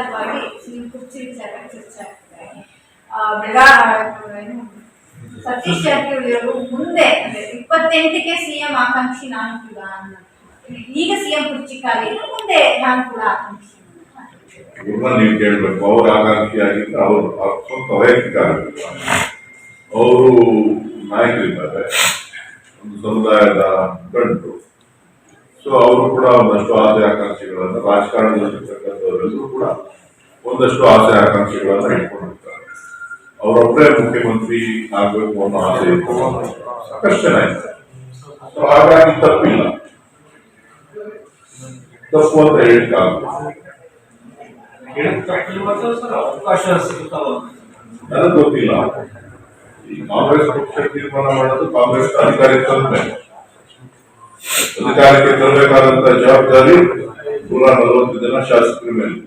ವಿಚಾರವಾಗಿ ಸಿಎಂ ಕುರ್ಚಿ ವಿಚಾರ ಚರ್ಚೆ ಆಗ್ತಿದೆ ಸತೀಶ್ ಜಾರಕಿಹೊಳಿ ಅವರು ಮುಂದೆ, ಅಂದ್ರೆ ಇಪ್ಪತ್ತೆಂಟಕ್ಕೆ ಸಿಎಂ ಆಕಾಂಕ್ಷಿ ನಾನು ಕೂಡ ಈಗ ಸಿಎಂ ಕುರ್ಚಿ ಖಾಲಿ ಮುಂದೆ ನಾನು ಕೂಡ ಆಕಾಂಕ್ಷಿ ನೀವು ಕೇಳಬೇಕು. ಅವ್ರ ಆಕಾಂಕ್ಷಿ ಆಗಿದ್ರೆ ಅವ್ರು ಸ್ವಂತ ವೈಯಕ್ತಿಕ ಆಗಬೇಕು ಅವರು ನಾಯಕರಿದ್ದಾರೆ. ಒಂದು ಸಮುದಾಯದ ಗಂಟು. ಸೊ ಅವರು ಕೂಡ ಒಂದಷ್ಟು ಆಸೆ ಆಕಾಂಕ್ಷೆಗಳನ್ನ ರಾಜಕಾರಣದಲ್ಲಿರ್ತಕ್ಕಂಥವರೆಲ್ಲರೂ ಕೂಡ ಒಂದಷ್ಟು ಆಸೆ ಆಕಾಂಕ್ಷೆಗಳನ್ನ ಇಟ್ಕೊಂಡಿರ್ತಾರೆ ಅವರೊಬ್ಬರೇ ಮುಖ್ಯಮಂತ್ರಿ ಆಗ್ಬೇಕು ಅನ್ನೋ ಆಸೆ ಇಟ್ಕೊಂಡು ಸಾಕಷ್ಟು ಜನ ಇದ್ದಾರೆ ಸೊ ಹಾಗಾಗಿ ತಪ್ಪಿಲ್ಲ ತಪ್ಪು ಅಂತ ಹೇಳಿಕ್ಕಾಗಲ್ಲ ಅವಕಾಶ ಸಿಗ್ತಾವ ನನಗೆ ಗೊತ್ತಿಲ್ಲ ಈ ಕಾಂಗ್ರೆಸ್ ಪಕ್ಷ ತೀರ್ಮಾನ ಮಾಡೋದು ಕಾಂಗ್ರೆಸ್ ಅಧಿಕಾರಕ್ಕೆ ತರಬೇಕು ಅಧಿಕಾರಕ್ಕೆ ತರಬೇಕಾದಂತ ಜವಾಬ್ದಾರಿ ನೂರ ನಲವತ್ತು ಜನ ಶಾಸಕರ ಮೇಲೆ.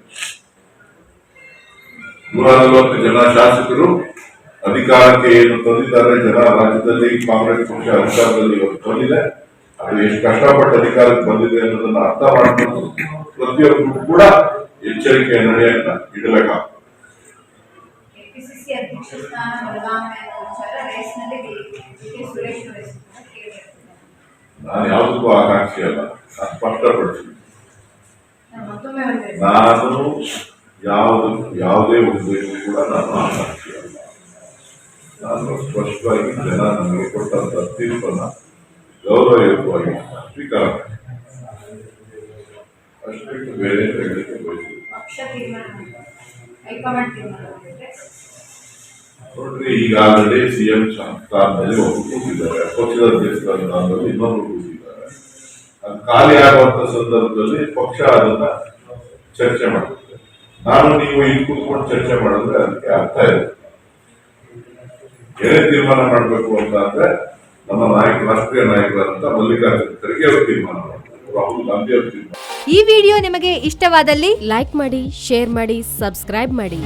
ನೂರ ನಲವತ್ತು ಜನ ಶಾಸಕರು ಅಧಿಕಾರಕ್ಕೆ ಏನು ತಂದಿದ್ದಾರೆ, ಜನ ರಾಜ್ಯದಲ್ಲಿ ಕಾಂಗ್ರೆಸ್ ಪಕ್ಷ ಅಧಿಕಾರದಲ್ಲಿ ಇವತ್ತು ಬಂದಿದೆ. ಅದು ಎಷ್ಟು ಕಷ್ಟಪಟ್ಟು ಅಧಿಕಾರಕ್ಕೆ ಬಂದಿದೆ ಅನ್ನೋದನ್ನ ಅರ್ಥ ಮಾಡಿಕೊಂಡು ಪ್ರತಿಯೊಬ್ಬರು ಕೂಡ ಎಚ್ಚರಿಕೆಯ ನಡೆಯನ್ನ ಇಡಬೇಕಾಗ್ತದೆ. ನಾನು ಯಾವುದಕ್ಕೂ ಆಕಾಂಕ್ಷಿ ಅಲ್ಲ. ನಾನು ಸ್ಪಷ್ಟಪಡಿಸ್ತೀನಿ. ನಾನು ಯಾವುದು ಯಾವುದೇ ಹುದ್ದೆಗೂ ಕೂಡ ನಾನು ಆಕಾಂಕ್ಷಿ ಅಲ್ಲ. ನಾನು ಸ್ಪಷ್ಟವಾಗಿ ಜನ ನನಗೆ ಕೊಟ್ಟಂತ ತೀರ್ಪನ್ನ ಗೌರವಯುತವಾಗಿ ಸ್ವೀಕಾರ. ಅಷ್ಟು ಬೇರೆ ಹೇಳಲಿಕ್ಕೆ ಬಯಸಿಲ್ಲ ನೋಡ್ರಿ ಈಗಾಗಲೇ ಸಿಎಂ ಸ್ಥಾನದಲ್ಲಿ ಒಬ್ಬರು ಕೂತಿದ್ದಾರೆ. ಪಕ್ಷದ ಅಧ್ಯಕ್ಷ ಸ್ಥಾನದಲ್ಲಿ ಇನ್ನೊಬ್ರು ಕೂತಿದ್ದಾರೆ. ಖಾಲಿ ಆಗುವಂತ ಸಂದರ್ಭದಲ್ಲಿ ಪಕ್ಷ ಅದನ್ನ ಚರ್ಚೆ ಮಾಡುತ್ತೆ. ನಾನು ನೀವು ಇಲ್ಲಿ ಕೂತ್ಕೊಂಡು ಚರ್ಚೆ ಮಾಡಿದ್ರೆ ಅದಕ್ಕೆ ಅರ್ಥ ಇದೆ. ಏನೇ ತೀರ್ಮಾನ ಮಾಡಬೇಕು ಅಂತ ಅಂದ್ರೆ ನಮ್ಮ ನಾಯಕ, ರಾಷ್ಟ್ರೀಯ ನಾಯಕರಂತ ಮಲ್ಲಿಕಾರ್ಜುನ ಖರ್ಗೆ ಅವರು ತೀರ್ಮಾನ ಮಾಡ್ತಾರೆ ರಾಹುಲ್ ಗಾಂಧಿ ಅವರು ತೀರ್ಮಾನ ಈ ವಿಡಿಯೋ ನಿಮಗೆ ಇಷ್ಟವಾದಲ್ಲಿ ಲೈಕ್ ಮಾಡಿ, ಶೇರ್ ಮಾಡಿ, ಸಬ್ಸ್ಕ್ರೈಬ್ ಮಾಡಿ.